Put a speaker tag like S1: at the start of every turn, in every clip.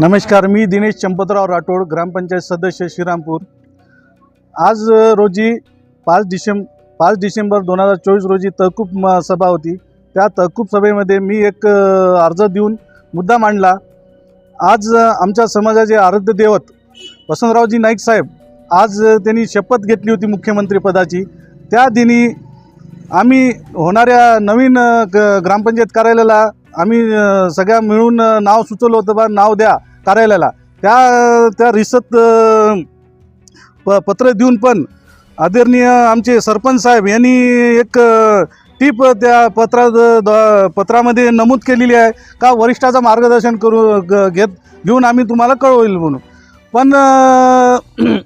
S1: नमस्कार मी दिनेश चंपतराव राठोड ग्रामपंचायत सदस्य श्रीरामपूर. आज रोजी पाच डिसेंब पाच डिसेंबर दोन हजार चोवीस रोजी तहकूब म सभा होती. त्या तहकूब सभेमध्ये मी एक अर्ज देऊन मुद्दा मांडला. आज आमच्या समाजाचे आराध्य दैवत वसंतरावजी नाईक साहेब आज त्यांनी शपथ घेतली होती मुख्यमंत्रीपदाची त्या दिनी आम्ही होणाऱ्या नवीन ग ग्रामपंचायत कार्यालयाला आम्ही सगळ्या मिळून नाव सुचवलं होतं बा नाव द्या कार्यालयाला. त्या त्या रिसत प पत्र देऊन पण आदरणीय आमचे सरपंच साहेब यांनी एक टीप त्या पत्रा द- पत्रामध्ये नमूद केलेली आहे. का वरिष्ठाचं मार्गदर्शन करू ग- घेत घेऊन आम्ही तुम्हाला कळवईल म्हणून. पण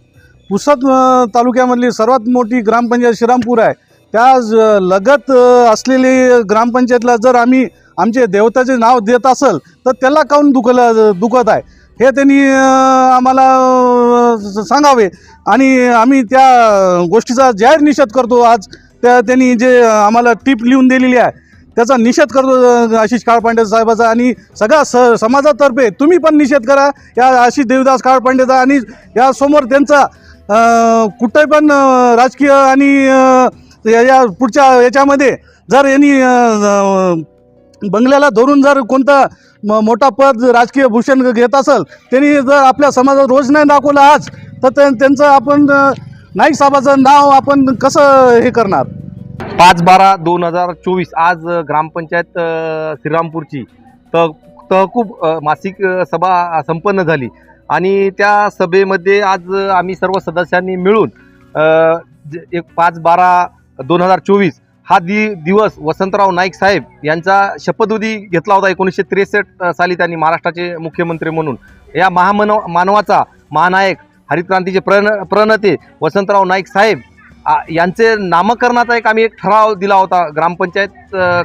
S1: पुसद तालुक्यामधली सर्वात मोठी ग्रामपंचायत श्रीरामपूर आहे. त्या लगत असलेली ग्रामपंचायतला जर आम्ही आमचे देवताचे नाव देत असेल तर त्याला काऊन दुखल दुखत आहे? हे त्यांनी आम्हाला सांगावे. आणि आम्ही त्या गोष्टीचा जाहीर निषेध करतो. आज त्या त्यांनी जे आम्हाला टीप लिहून दिलेली आहे त्याचा निषेध करतो आशिष काळपांडे साहेबाचा. आणि सगळ्या स समाजातर्फे तुम्ही पण निषेध करा. या आशिष देवदास काळपांडेचा आणि यासमोर त्यांचा कुठे पण राजकीय आणि या पुढच्या याच्यामध्ये जर यांनी बंगल्याला धरून जर कोणता म मोठा पद राजकीय भूषण घेत असेल त्यांनी जर आपल्या समाजात रोज नाही दाखवलं आज तर ते त्यांचं आपण नाईक साहेबाचं नाव आपण कसं हे करणार?
S2: पाच बारा दोन हजार चोवीस आज ग्रामपंचायत श्रीरामपूरची त तहकूब मासिक सभा संपन्न झाली. आणि त्या सभेमध्ये आज आम्ही सर्व सदस्यांनी मिळून जे- एक पाच बारा दोन हजार चोवीस हा दि दिवस वसंतराव नाईक साहेब यांचा शपथविधी घेतला होता एकोणीसशे त्रेसष्ट साली त्यांनी महाराष्ट्राचे मुख्यमंत्री म्हणून. या महामानव मानवाचा महानायक हरितक्रांतीचे प्रण प्रणते वसंतराव नाईक साहेब यांचे नामकरणाचा एक आम्ही एक ठराव दिला होता ग्रामपंचायत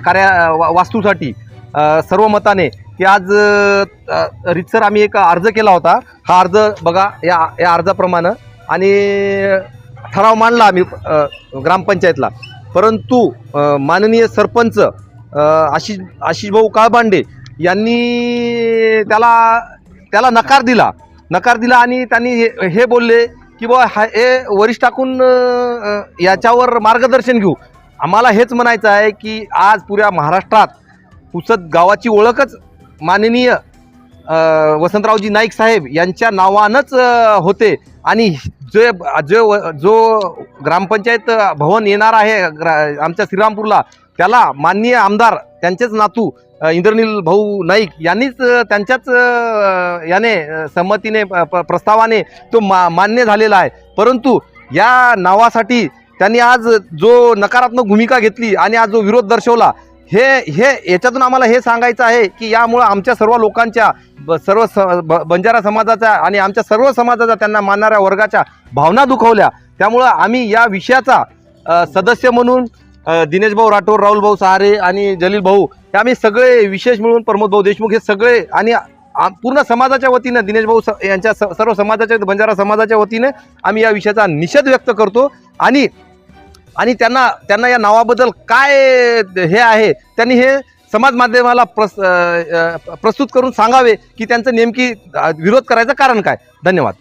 S2: कार्या वा- वास्तूसाठी. सर्व मताने की आज रितसर आम्ही एक अर्ज केला होता. हा अर्ज बघा या या अर्जाप्रमाणे. आणि ठराव मांडला आम्ही ग्रामपंचायतला. परंतु माननीय सरपंच आशिष आशिषभाऊ काळबांडे यांनी त्याला त्याला नकार दिला. नकार दिला आणि त्यांनी हे- हे बोलले की बुवा हा हे वरिष्ठ टाकून याच्यावर मार्गदर्शन घेऊ. आम्हाला हेच म्हणायचं आहे की आज पुऱ्या महाराष्ट्रात पुसद गावाची ओळखच माननीय वसंतरावजी नाईक साहेब यांच्या नावानंच होते. आणि जे जे व- जो ग्रामपंचायत भवन येणार आहे ग्रा आमच्या श्रीरामपूरला त्याला माननीय आमदार त्यांचेच नातू इंद्रनील भाऊ नाईक यांनीच त्यांच्याच याने संमतीने प- प- प्रस्तावाने तो मा मान्य झालेला आहे. परंतु या नावासाठी त्यांनी आज जो नकारात्मक भूमिका घेतली आणि आज जो विरोध दर्शवला हे हे याच्यातून आम्हाला हे सांगायचं आहे की यामुळं आमच्या सर्व लोकांच्या ब- सर्व स ब- बंजारा समाजाच्या आणि आमच्या सर्व समाजाचा त्यांना मानणाऱ्या वर्गाच्या भावना दुखवल्या. त्यामुळं आम्ही या विषयाचा सदस्य म्हणून दिनेशभाऊ दिनेश भाऊ राठोड राहुल भाऊ सहारे आणि जलील भाऊ हे आम्ही सगळे विशेष मिळून प्रमोद भाऊ देशमुख हे सगळे आणि पूर्ण समाजाच्या वतीनं दिनेश भाऊ स- यांच्या स- सर्व समाजाच्या बंजारा समाजाच्या वतीने आम्ही या विषयाचा निषेध व्यक्त करतो. आणि आणि त्यांना त्यांना या नावाबद्दल काय हे आहे त्यांनी हे समाज माध्यमाला प्रस प्रस्तुत करून सांगावे की त्यांचं नेमकी विरोध करायचं कारण काय? धन्यवाद.